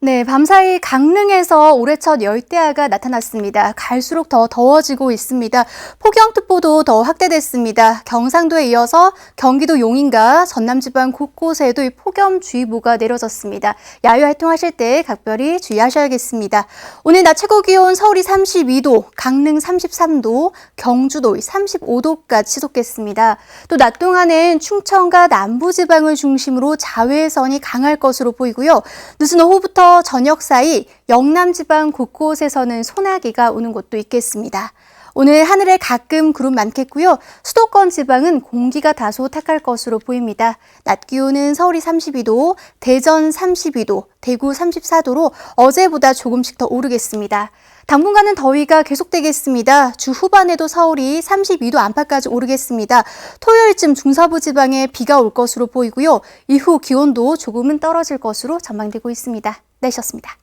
네, 밤사이 강릉에서 올해 첫 열대야가 나타났습니다. 갈수록 더 더워지고 있습니다. 폭염특보도 더 확대됐습니다. 경상도에 이어서 경기도 용인과 전남지방 곳곳에도 이 폭염주의보가 내려졌습니다. 야외 활동하실 때 각별히 주의하셔야겠습니다. 오늘 낮 최고 기온 서울이 32도, 강릉 33도, 경주도 35도까지 치솟겠습니다. 또 낮 동안엔 충청과 남부지방을 중심으로 자외선이 강할 것으로 보이고요. 늦은 오후부터 저녁 사이 영남 지방 곳곳에서는 소나기가 오는 곳도 있겠습니다. 오늘 하늘에 가끔 구름 많겠고요. 수도권 지방은 공기가 다소 탁할 것으로 보입니다. 낮 기온은 서울이 32도, 대전 32도, 대구 34도로 어제보다 조금씩 더 오르겠습니다. 당분간은 더위가 계속되겠습니다. 주 후반에도 서울이 32도 안팎까지 오르겠습니다. 토요일쯤 중서부 지방에 비가 올 것으로 보이고요. 이후 기온도 조금은 떨어질 것으로 전망되고 있습니다. 내셨습니다.